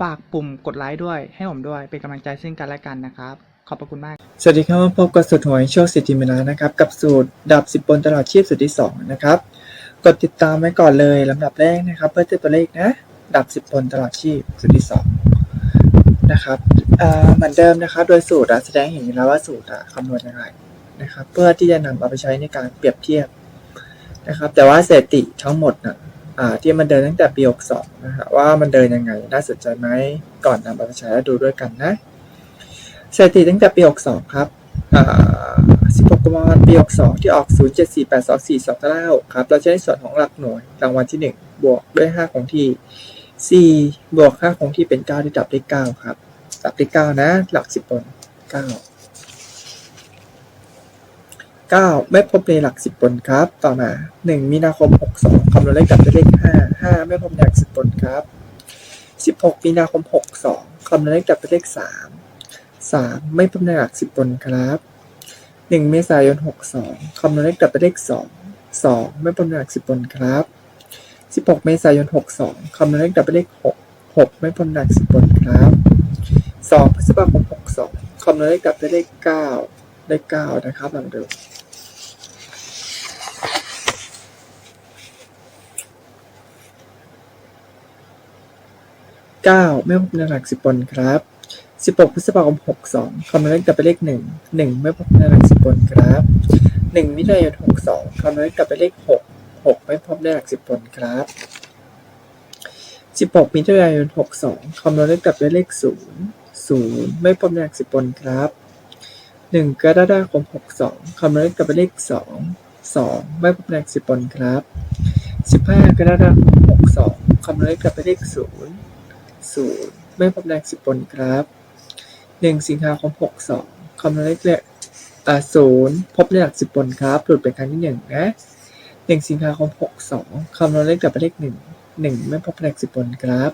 ฝากปุ่มกดไลค์ด้วยให้ผมด้วยเป็นกำลังใจซึ่งกันและกันนะครับ ขอบพระคุณมาก สวัสดีครับพบกับสูตรหวยโชคสิทธิมนานะครับ กับสูตรดับสิบบนตลอดชีพสูตรที่สองนะครับ กดติดตามไว้ก่อนเลยลำดับแรกนะครับ เพื่อเจอตัวเลขนะ ดับสิบบนตลอดชีพสูตรที่สองนะครับเหมือนเดิมนะครับ โดยสูตรอะแสดงเห็นแล้วว่าสูตรคำนวณอย่างไรนะครับ เพื่อที่จะนำเอาไปใช้ในการเปรียบเทียบนะครับ แต่ว่าสถิติทั้งหมดนะ ที่มันเดินตั้งแต่ปี 62 นะฮะว่ามันเดินยังไง น่าสนใจไหมก่อนนำเอาไปใช้แล้วดูด้วยกันนะสถิติตั้งแต่ปี 62 ครับอ่า16กุมภาพันธ์ปี 62 ที่ออก 0748242ตาราง6ครับ เราใช้ในส่วนของหลักหน่วยรางวัลที่ 1 บวกด้วย 5 ของที่ 4 บวก 5 ของที่เป็น 9 ที่ดับด้วย9ครับ ดับด้วย9นะ หลัก 10บน9 เก้าไม่พบในหลักสิบนครับ ต่อมาหนึ่งมีนาคมหกสองคำนวณเลขดับด้วยเลขห้าห้าไม่พบในหลักสิบนครับสิบหกมีนาคมหกสองคำนวณเลขดับด้วยเลขสามสามไม่พบในหลักสิบนครับหนึ่งเมษายนหกสองคำนวณเลขดับด้วยเลขสองสองไม่พบในหลักสิบนครับสิบหกเมษายนหกสองคำนวณเลขดับด้วยเลขหกหกไม่พบในหลักสิบนครับสองพฤษภาคมหกสองคำนวณเลขดับด้วยเลขเก้าเลขเก้านะครับลองดู เก้าไม่พบในหลักสิบบนครับสิบหกพฤษภาคมหกสองคำนวณเลขกลับไปเลขหนึ่งหนึ่งไม่พบในหลักสิบบนครับหนึ่งมิถุนายนหกสองคำนวณเลขกลับไปเลขหกหกไม่พบในหลักสิบบนครับสิบหกมิถุนายนหกสองคำนวณเลขกลับไปเลขศูนย์ศูนย์ไม่พบในหลักสิบบนครับหนึ่งกรกฎาคมหกสองคำนวณเลขกลับไปเลขสองสองไม่พบในหลักสิบบนครับสิบห้ากรกฎาคมหกสองคำนวณเลขกลับไปเลขศูนย์ ศูนย์ไม่พบแรงสิบบนครับหนึ่งสิงหาคมหกสองคำนวณเลขเลขอ่าศูนย์พบในหลักสิบบนครับหลุดเป็นครั้งที่หนึ่งนะหนึ่งสิงหาคมหกสองคำนวณเลขกลับไปเลขหนึ่งหนึ่งไม่พบแรงสิบบนครับ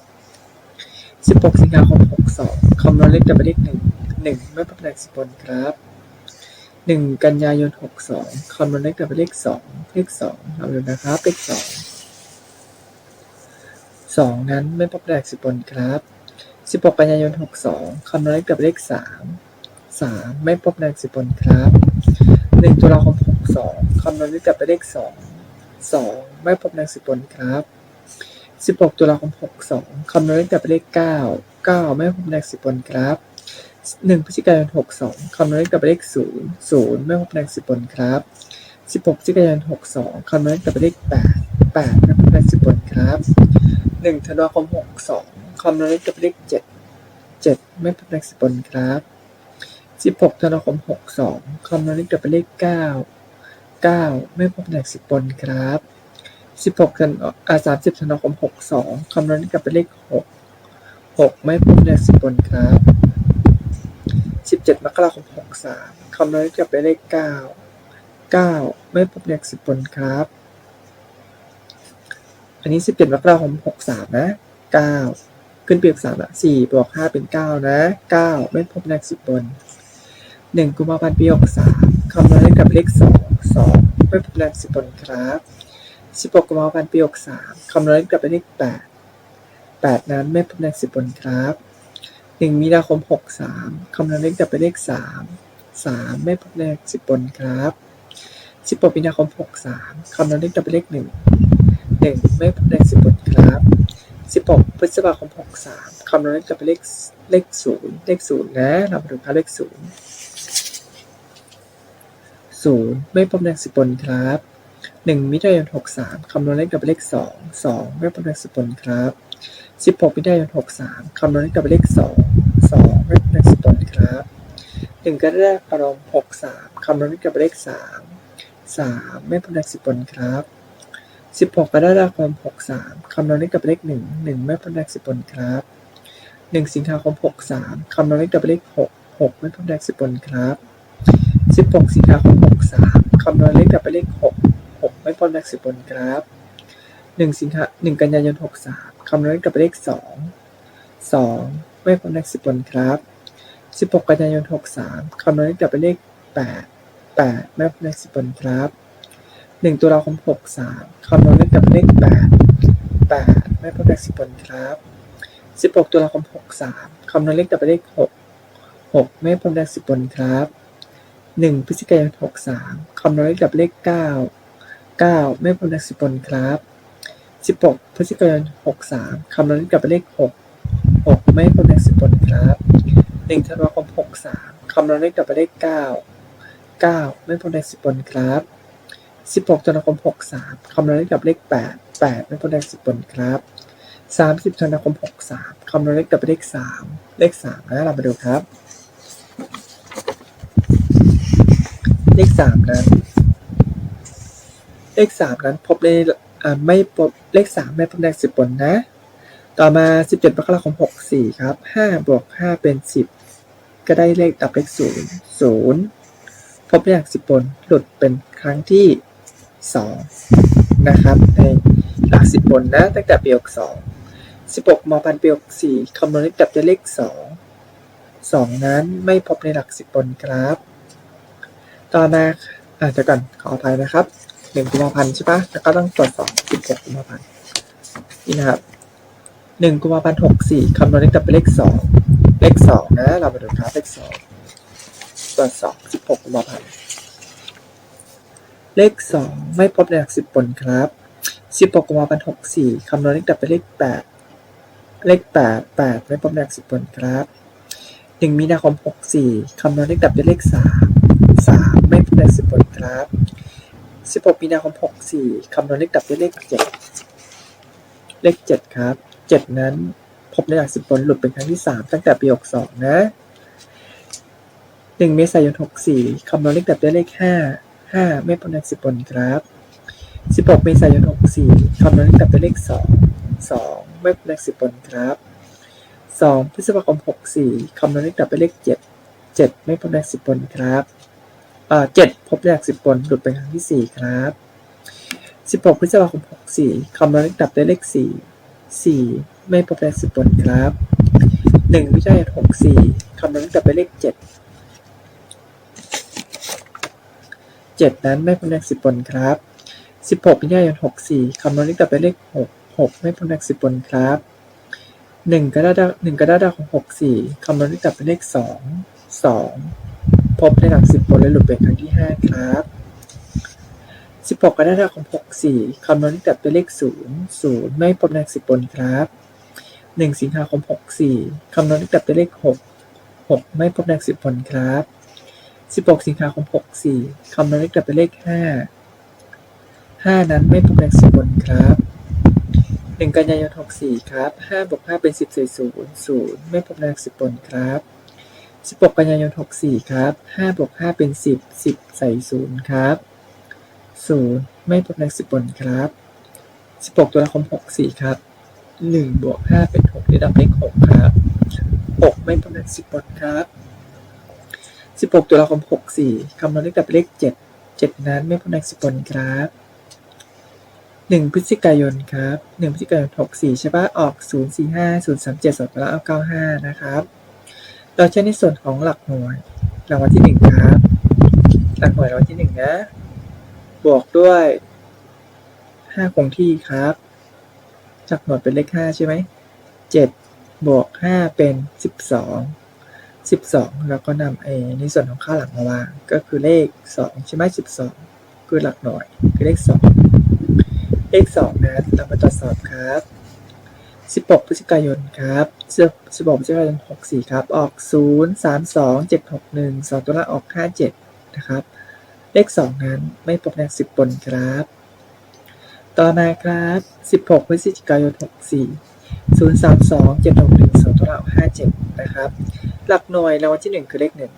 สิบหกสิงหาคมหกสองคำนวณเลขกลับไปเลขหนึ่งหนึ่งไม่พบแรงสิบบนครับหนึ่งกันยายนหกสองคำนวณเลขกลับไปเลขสองเลขสองเอาดูนะครับเลขสอง สองนั้นไม่พบแรกสิบบนครับสิบหกกันยายนหกสองคำนวณเลขกับเลขสามสามไม่พบแรกสิบบนครับหนึ่งตุลาคมหกสองคำนวณเลขกับเลขสองสองไม่พบแรกสิบบนครับสิบหกตุลาคมหกสองคำนวณเลขกับเลขเก้าเก้าไม่พบแรกสิบบนครับหนึ่งพฤศจิกายนหกสองคำนวณเลขกับเลขศูนย์ศูนย์ไม่พบแรกสิบบนครับสิบหกพฤศจิกายนหกสองคำนวณเลขกับเลขแปดแปดไม่พบแรกสิบบนครับ หนึ่งธันวาคมหกสองคำนวณเลขกับเลขเจ็ดเจ็ดไม่พบเลขสิบนครับสิบหกธันวาคมหกสองคำนวณเลขกับเลขเก้าเก้าไม่พบเลขสิบนครับสิบหกธันอาสามสิบธันวาคมหกสองคำนวณเลขกับเลขหกหกไม่พบเลขสิบบนครับสิบเจ็ดมกราคมหกสามคำนวณเลขกับเลขเก้าเก้าไม่พบเลขสิบบนครับ อันนี้สิบเจ็ดมกราคมหกสามนะเก้าขึ้นเปรียบสามละสี่บวกห้าเป็นเก้านะเก้าไม่พบเลขสิบบนหนึ่งกุมภาพันธ์ปีหกสามคำนวณเลขกับเลขสองสองไม่พบเลขสิบบนครับสิบหกกุมภาพันธ์ปีหกสามคำนวณเลขกับเลขแปดแปดนั้นไม่พบเลขสิบบนครับหนึ่งมีนาคมหกสามคำนวณเลขกับเลขสามสามไม่พบเลขสิบบนครับสิบหกมีนาคมหกสามคำนวณเลขกับเลขหนึ่ง หนึ่งไม่พบเลขสิบบนครับสิบหกพฤษภาคมหกสามคำนวณเลขกับเลขเลขศูนย์เลขศูนย์นะเรามาดูค่าเลขศูนย์ศูนย์ไม่พบแรงสิบปนครับหนึ่งมิถุนายนหกสามคำนวณเลขกับเลขสองสองไม่พบแรงสิบปนครับสิบหกมิถุนายนหกสามคำนวณเลขกับเลขสองสองไม่พบแรงสิบปนครับหนึ่งกรกฎาคมหกสามคำนวณเลขกับเลขสามสามไม่พบแรงสิบปนครับ สิบหกกรกฎาคมหกสามคำนวณเลขกับเลขหนึ่งหนึ่งไม่พบแรงสิบปนครับหนึ่งสิงหาคมหกสามคำนวณเลขกับเลขหกหกไม่พบแรงสิบปนครับสิบหกสิงหาคมหกสามคำนวณเลขกับไปเลขหกหกไม่พ้นเลขสิบบนครับหนึ่งสิงหาหนึ่งกันยายนหกสามคำนวณเลขกับไปเลขสองสองไม่พ้นเลขสิบบนครับสิบหกกันยายนหกสามคำนวณเลขกับไปเลขแปดแปดไม่พ้นเลขสิบบนครับ หนึ่งตุลาคมหกสามคำนวณเลขกลับเลขแปดแปดไม่พ้นเลขสิบบนครับสิบหกตุลาคมหกสามคำนวณเลขกลับเลขหกหกไม่พ้นเลขสิบบนครับหนึ่งพฤศจิกายนหกสามคำนวณเลขกับเลขเก้าเก้าไม่พ้นเลขสิบปนครับสิบหกพฤศจิกายนหกสามคำนวณเลขกับเลขหกหกไม่พ้นเลขสิบปนครับหนึ่งธันวาคมหกสามคำนวณเลขกับเลขเก้าเก้าไม่พ้นเลขสิบปนครับ สิบหกธันวาคมหกสามคำนวณเลขกับเลขแปดแปดไม่พ้นเลขสิบปนครับสามสิบธันวาคมหกสามคำนวณเลขกับเลขสามเลขสามนะเรามาดูครับ เลขสามนั้น เลขสามนั้นพบในอ่าไม่พบเลขสามไม่พบในสิบผลนะ ต่อมาสิบเจ็ดมกราคมหกสี่ครับห้าบวกห้าเป็นสิบก็ได้เลขดับเลขศูนย์ศูนย์พบในหลักสิบผลหลุดเป็นครั้งที่ สองนะครับในหลักสิบผลนะตั้งแต่ปีหกสองสิบหกมพันปีหกสี่คำนวณเลขดับด้วเลขสองสองนั้นไม่พบในหลักสิบผลครับต่อมาอ่าเดี๋ยวก่อนขออภัยนะครับหนึ่งกุมภาพันธ์ใช่ปะแล้วก็ต้องตรวจสอบสิบหกกุมภาพันธ์นี่นะครับหนึ่งกุมภาพันธ์หกสี่คำนวณเลขกับเป็นเลขสองเลขสองนะ เรามาดูครับเลขสองตรวจสอบสิบหกกุมภาพันธ์ เลขสองไม่พบในหลักสิบผลครับสิบหกกุมภาพันหกสี่คำนวณเลขกลับเป็นเลขแปดเลขแปดแปดไม่พบในหลักสิบผลครับหนึ่งมีนาคมหกสี่คำนวณเลขกลับเป็นเลขสามสามไม่พบในสิบผลครับสิบหกมีนาคมหกสี่คำนวณเลขดับด้เลขเจ็ดเลขเจ็ดครับเจ็ดนั้นพบในหลักสิบผลหลุดเป็นครั้งที่สามตั้งแต่ปีหกสองนะหนึ่งเมษายนหกสี่คำนวณเลขดับด้เลขห้า ห้าไม่พบในสิบผลครับสิบหกเมษายนหกสี่คำนวณเลขดับด้วเลขสองสองไม่พบในสิบผลครับสองพฤษภาคมหกสี่คำนวณเลขดับด้วเลขเจ็ดเจ็ดไม่พบในสิบผลครับอ่าเจ็ดพบเลขสิบผลหลุดเป็นครั้งที่สี่ครับสิบหกพฤษภาคมหกสี่คำนวณเลขดับด้วเลขสี่สี่ไม่พบเลขสิบผลครับหนึ่งวิจัยหกสี่คำนวณเลขดับด้วเลขเจ็ด เจ็ดนั้นไม่พบเลขสิบผลครับสิบหกวิจัยหกสี่คำนวณเลขดับด้วยเลขหกหกไม่พบเลขสิบผลครับหนึ่งกระดาษหนึ่งกระดาษของหกสี่คำนวณเลขดับด้วยเลขสองสองพบในหลักสิบผลและหลุดเป็นครั้งที่ห้าครับสิบหกกรกฎาคมหกสี่คำนวณเลขดับเป็นเลขศูนย์ศูนย์ไม่พบในหลักสิบผลครับหนึ่งสิงหาคมหกสี่คำนวณเลขดับเป็นเลขหกหกไม่พบในหลักสิบผลครับ สิบหกสิงหาคมหกสี่คำนวณเลขดับเป็นเลขห้าห้านั้นไม่พบในหลักสิบผลครับหนึ่งกันยายนหกสี่ครับห้าบวกห้าเป็นสิบสี่ศูนย์ศูนย์ไม่พบในหลักสิบผลครับสิบหกกันยายนหกสี่ครับห้าบวกห้าเป็นสิบสิบใส่ศูนย์ครับศูนย์ไม่พบในสิบผลครับสิบหกตุลาคมหกสี่ครับหนึ่งบวกห้าเป็นหกได้ดับเลขหกครับหกไม่พบในสิบผลครับ สิบหกตุลาคมหกสี่คำนวณเลขดับเลขเจ็ดเจ็ดนั้นไม่พบในสิบผลครับหนึ่งพฤศจิกายนครับหนึ่งพฤศจิกายนหกสี่ใช่ปะออกศูนย์สี่ห้าศูนย์สามเจ็ดสองแล้วเอาเก้าห้านะครับ เราใช้ในส่วนของหลักหน่วยรางวัลที่หนึ่งครับ หลักหน่วยรางวัลที่หนึ่งนะ บวกด้วยห้าคงที่ครับ จากหน่วยเป็นเลขห้าใช่ไหมเจ็ดบวกห้าเป็นสิ บสองสิบสองแล้วก็นำไอ้ในส่วนของค่าหลักมาวางก็คือเลขสองใช่ไหมสิบสองคือหลักหน่วยคือเลขสองเลขสองนะเรามาตรวจสอบครับ 16 พฤศจิกายนครับ16พฤศจิกายน 64 ครับ ออก 0 3 2 7 6 1 2 ตัวละออก 57 นะครับ เลขสองนั้นไม่พบในสิบบนครับ ต่อมาครับสิบหกพฤศจิกายนหกสี่ศูนย์สามสองเจ็ดหกหนึ่งสองตัวเราห้าเจ็ดนะครับ หลักหน่วยรางวัลที่หนึ่งคือเลขหนึ่ง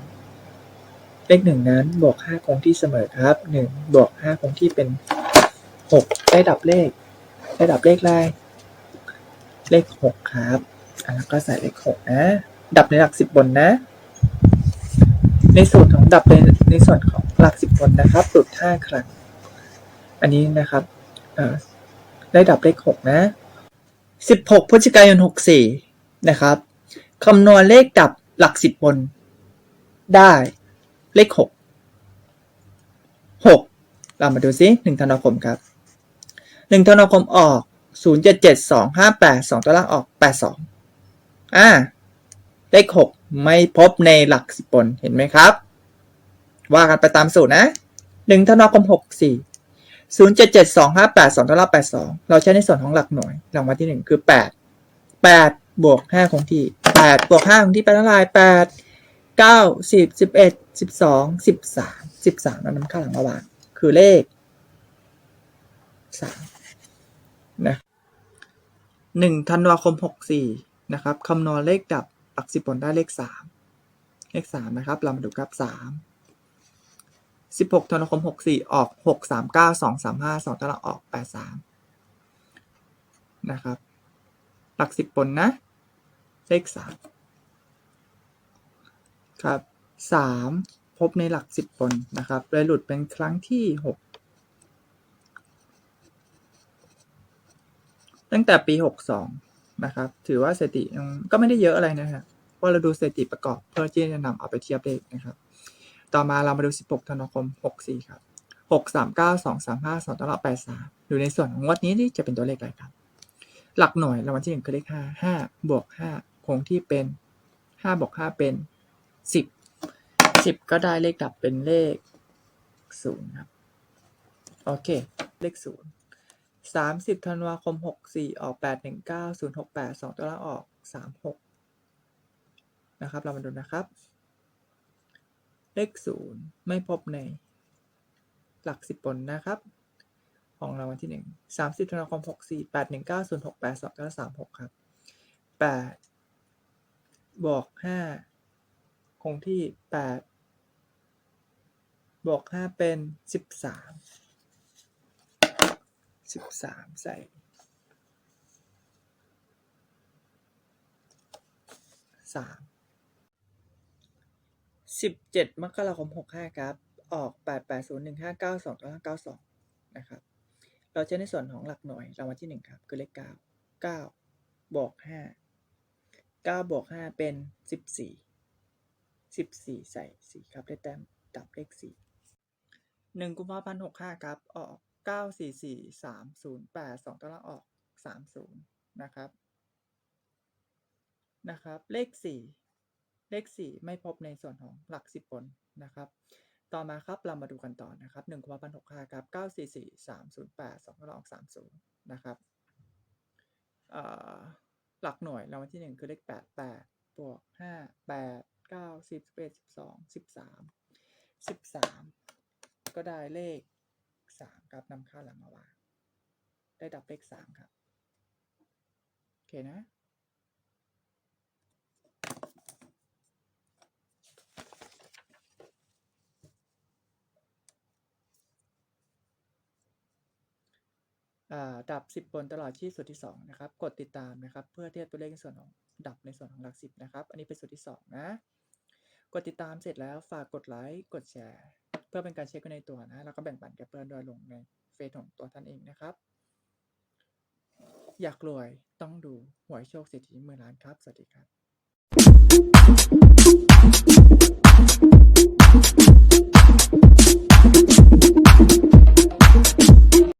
เลขหนึ่งนั้นบวกห้าคงที่เสมอครับหนึ่งบวกห้าคงที่เป็นหกได้ดับเลข ได้ดับเลขอะไรเลขหกครับแล้วก็ใส่เลขหกนะ ดับในหลักสิบบนนะ ในส่วนของดับในในส่วนของหลักสิบบนนะครับหลุดห้าครั้ง อันนี้นะครับเอ่อได้ดับเลขหกนะสิบหกพฤศจิกายนหกสี่นะครับคำนวณเลขดับ หลักสิบบน ได้ เลขหกหกเรามาดูซิหนึ่งธันวาคมครับหนึ่งธันวาคมออกศูนย์เจ็ดเจ็ดสองห้าแปดสองตัวล่างออกแปดสองอ่าเลขหกไม่พบในหลักสิบบนเห็นไหมครับ ว่ากันไปตามสูตรนะหนึ่งธันวาคมหกสี่ศูนย์เจ็ดเจ็ดสองห้าแปดสองตัวละแปดสองเราใช้ในส่วนของหลักหน่วยรางวัลที่หนึ่งคือแปดแปดบวกห้าคงที่ แปดบวกห้าคงที่เป็นเท่าไหร่แปดเก้าสิบสิบเอ็ดสิบสองสิบสามสิบสามแล้วนข้างหลังมาวางคือเลขสามนะหนึ่งธันวาคมหกสี่นะครับคำนวณเลขดับหลักสิบบนได้เลขสามเลขสามนะครับ เรามาดูครับสามสิบหกธันวาคมหกสี่ออกหกสามเก้าสองสามห้าสองตารางออกแปดสามนะครับ หลักสิบบนนะ เลขสามครับสามพบในหลักสิบบนนะครับเลยหลุดเป็นครั้งที่หกตั้งแต่ปีหกสองนะครับ ถือว่าสถิติก็ไม่ได้เยอะอะไรนะครับเพราเราดูสถิติประกอบเพื่อที่จะนำเอาไปเทียบเลขนะครับ ต่อมาเรามาดู 16 ธันวาคม 64 ครับ 6 3 9 2 3 5 2ตลอด83อยู่ในส่วนของงวดนี้นี่จะเป็นตัวเลขอะไรครับ หลักหน่วยรางวัลที่หนึ่งคือเลข 5 5 บวก 5 คงที่เป็น5บวก5เป็น 10 10 ก็ได้เลขดับเป็นเลข0ครับ โอเค เลข 0 30ธันวาคม 64 ออก 819 068 2 ตัวล่างออก 36 นะครับ เรามาดูนะครับ เลข 0 ไม่พบในหลัก 10บนนะครับ ของรางวัลที่ 1 30ธันวาคม 64 819 068 2ตัวล่าง36 ครับ8 บวก5คงที่8บวก5เป็น13สิบสามใส่สามสิบเจ็ดมกราคมหกห้าครับ ออกแปดแปดศูนย์หนึ่งห้าเก้าสองเก้าเก้าสองนะครับ เราใช้ในส่วนของหลักหน่วยรางวัลที่หนึ่งครับ คือเลขเก้าเก้าบวกห้า เก้าบวกห้าเป็นสิบสี่สิบสี่ใส่สี่ครับได้แต้มดับเลขสี่หนึ่งกุมภาพันธ์หกห้าครับ ออกเก้าสี่สี่สามศูนย์แปดสองตารางออกสามศูนย์นะครับ นะครับ เลขสี่เลขสี่ไม่พบในส่วนของหลักสิบบนนะครับ ต่อมาครับเรามาดูกันต่อนะครับหนึ่งกุมภาพันธ์หกห้าครับเก้าสี่สี่สามศูนย์แปดสองตารางออกสามศูนย์นะครับ เอ่อ หลักหน่วยรางวัลที่หนึ่งคือเลขแปดแปดบวกห้าแปดเก้าสิบสิบเอ็ดสิบสองสิบสามสิบสามก็ได้เลขสามครับนำค่าหลังมาวางได้ดับเลขสามครับ โอเคนะ ดับ 10 บนตลอดชีพส่วนที่ 2 นะครับ กดติดตามนะครับ เพื่อเทียบตัวเลขในส่วนของดับในส่วนของหลัก 10 นะครับ อันนี้เป็นส่วนที่ 2 นะ กดติดตามเสร็จแล้วฝากกดไลค์ กดแชร์ เพื่อเป็นการเช็คกันในตัวนะ แล้วก็แบ่งปันกับเพื่อนโดยลงในเฟซของตัวท่านเองนะครับ อยากรวยต้องดูหวยโชคเศรษฐีเมืองล้านครับ สวัสดีครับ